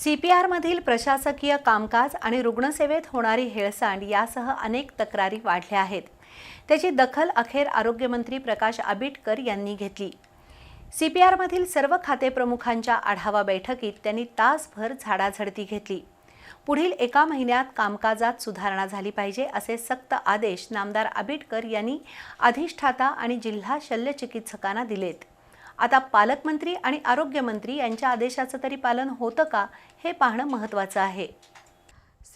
C P आरमधील प्रशासकीय कामकाज आणि रुग्णसेवेत होणारी हेळसांड यासह अनेक तक्रारी वाढल्या आहेत. त्याची दखल अखेर आरोग्यमंत्री प्रकाश आबिटकर यांनी घेतली. सी पी आरमधील सर्व खातेप्रमुखांच्या आढावा बैठकीत त्यांनी तासभर झाडाझडती घेतली. पुढील एका महिन्यात कामकाजात सुधारणा झाली पाहिजे असे सक्त आदेश नामदार आबिटकर यांनी अधिष्ठाता आणि जिल्हा शल्यचिकित्सकांना दिलेत. आता पालकमंत्री आणि आरोग्यमंत्री यांच्या आदेशाचं तरी पालन होतं का हे पाहणं महत्त्वाचं आहे.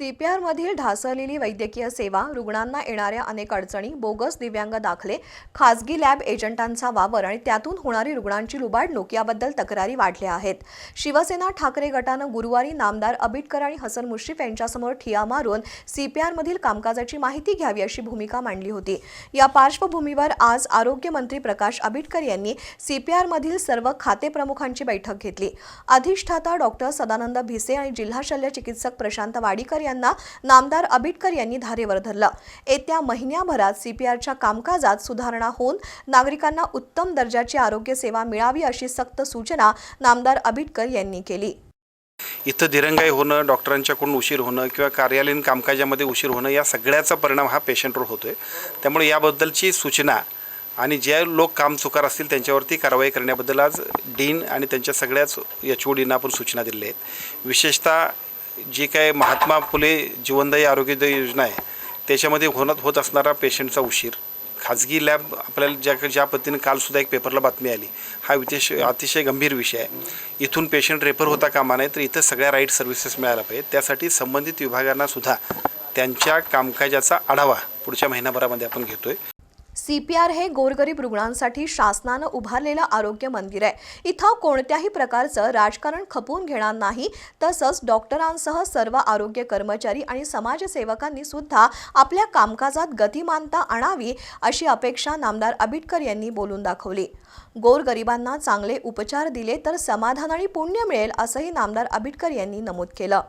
सीपीआरमधील ढासळलेली वैद्यकीय सेवा रुग्णांना येणाऱ्या अनेक अडचणी बोगस दिव्यांग दाखले खासगी लॅब एजंटांचा वावर आणि त्यातून होणारी रुग्णांची लुबाडणूक याबद्दल तक्रारी वाढल्या आहेत. शिवसेना ठाकरे गटानं गुरुवारी नामदार अबिटकर आणि हसन मुश्रीफ यांच्यासमोर ठिया मारून सीपीआरमधील कामकाजाची माहिती घ्यावी अशी भूमिका मांडली होती. या पार्श्वभूमीवर आज आरोग्यमंत्री प्रकाश आबिटकर यांनी सीपीआरमधील सर्व खातेप्रमुखांची बैठक घेतली. अधिष्ठाता डॉक्टर सदानंद भिसे आणि जिल्हा शल्य चिकित्सक प्रशांत वाडीकर यांना नामदार आबिटकर यांनी धारेवर धरलं. येत्या महिन्याभरात सीपीआरच्या कामकाजात सुधारणा होऊन नागरिकांना उत्तम दर्जाची आरोग्य सेवा मिळावी अशी सक्त सूचना नामदार आबिटकर यांनी केली. इथं दिरंगाई होणं डॉक्टरांच्याकडून उशीर होणं किंवा कार्यालयीन कामकाजामध्ये उशीर होणं या सगळ्याचा परिणाम हा पेशंटवर होतो आहे त्यामुळे याबद्दलची सूचना आणि जे लोक काम चुकार असतील त्यांच्यावरती कारवाई करण्याबद्दल आज डीन आणि त्यांच्या सगळ्याच एच ओ डींना आपण सूचना दिलेल्या आहेत. विशेषतः जी काय महात्मा फुले जीवनदायी आरोग्यदायी योजना आहे त्याच्यामध्ये होणं होत असणारा पेशंटचा उशीर. खाजगी लॅब आपल्याला ज्या ज्या पद्धतीने कालसुद्धा एक पेपरला बातमी आली हा विशेष अतिशय गंभीर विषय आहे. इथून पेशंट रेफर होता कामा नाही तर इथं सगळ्या राईट सर्व्हिसेस मिळायला पाहिजे त्यासाठी संबंधित विभागांनासुद्धा त्यांच्या कामकाजाचा आढावा पुढच्या महिनाभरामध्ये आपण घेतो आहे घेतोय सीपीआर हे गोरगरीब रुग्णांसाठी शासनानं उभारलेलं आरोग्य मंदिर आहे. इथं कोणत्याही प्रकारचं राजकारण खपवून घेणार नाही तसंच डॉक्टरांसह सर्व आरोग्य कर्मचारी आणि समाजसेवकांनी सुद्धा आपल्या कामकाजात गतिमानता आणावी अशी अपेक्षा नामदार आबिटकर यांनी बोलून दाखवली. गोरगरिबांना चांगले उपचार दिले तर समाधान आणि पुण्य मिळेल असंही नामदार आबिटकर यांनी नमूद केलं.